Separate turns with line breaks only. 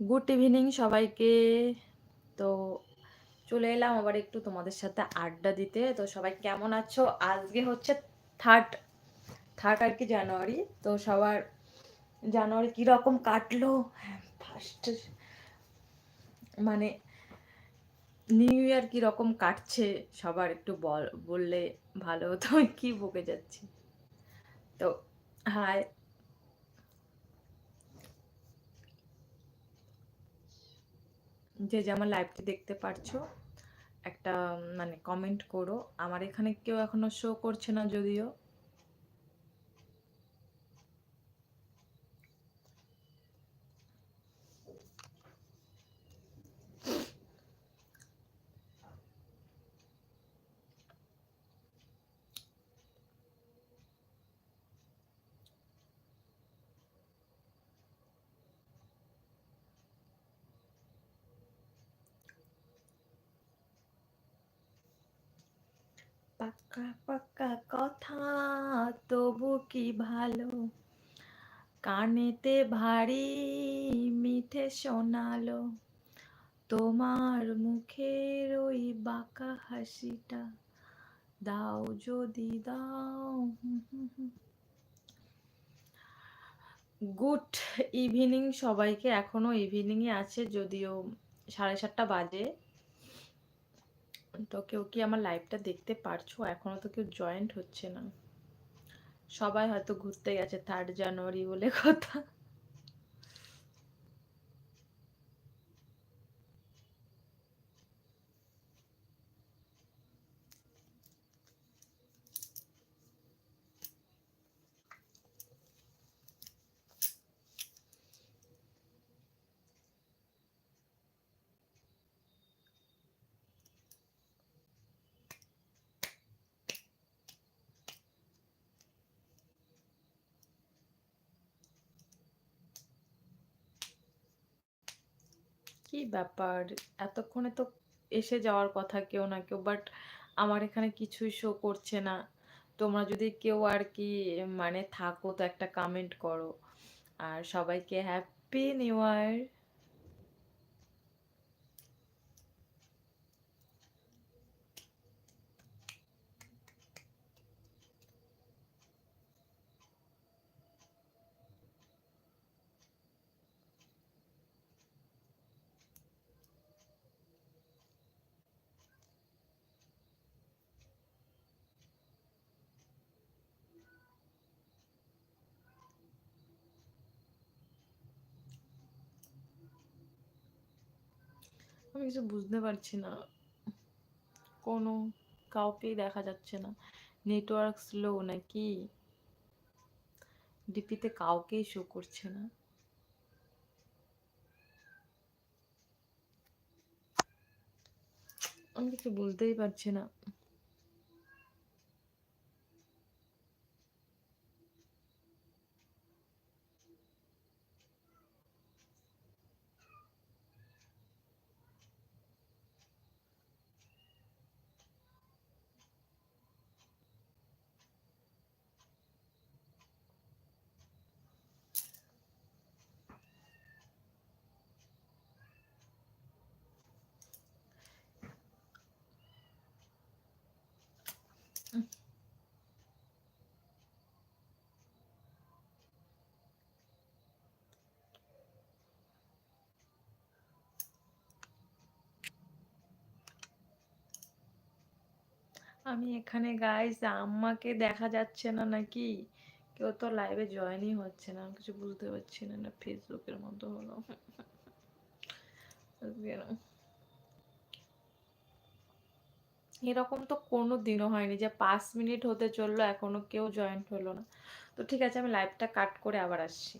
Good evening সবাইকে। তো চলে এলাম আবার একটু তোমাদের সাথে আড্ডা দিতে। তো সবাই কেমন আছো? আজকে হচ্ছে থার্ড থার্ড আর কি জানুয়ারি তো সবার জানুয়ারি কীরকম কাটলো? ফার্স্ট মানে নিউ ইয়ার কীরকম কাটছে? সবার একটু বল, বললে ভালো হতো। কী বকে যাচ্ছি? তো হাই যে যে আমার লাইভটি দেখতে পারছ, একটা মানে কমেন্ট করো। আমার এখানে কেউ এখনও শো করছে না যদিও। পাক্কা পাক্কা কথা তবু কি ভালো? কানেতে ভারী মিঠে শোনালো তোমার মুখের ওই বাঁকা হাসিটা। দাও যদি দাও গুড ইভিনিং সবাইকে। এখনও ইভিনিংয়ে আছে, যদিও সাড়ে সাতটা বাজে। তো কেউ কি আমার লাইভটা দেখতে পারছ? এখনও তো কেউ জয়েন্ট হচ্ছে না। সবাই হয়তো ঘুরতে গেছে থার্ড জানুয়ারি বলে কথা। কি ব্যাপার? এতক্ষণে তো এসে যাওয়ার কথা কেউ না কেউ বাট আমার এখানে কিছুই শো করছে না। তোমরা যদি কেউ আর কি মানে থাকো তো একটা কমেন্ট করো। আর সবাইকে হ্যাপি নিউ ইয়ার আমি কিছু বুঝতে পারছি না। কোনো কাউকেই দেখা যাচ্ছে না। নেটওয়ার্ক স্লো নাকি? ডিপিতে কাউকেই শো করছে না। আমি কিছু বুঝতেই পারছি না। আমি এখানে গাইস আম্মাকে দেখা যাচ্ছে না নাকি? কেউ তো লাইভে জয়েনই হচ্ছে না, আমি কিছু বুঝতে পারছি না না ফেসবুকের মতো হলো। এরকম তো কোনো দিনও হয়নি যে পাঁচ মিনিট হতে চলল, এখনও কেউ জয়েন্ট হলো না। তো ঠিক আছে, আমি লাইভটা কাট করে আবার আসছি।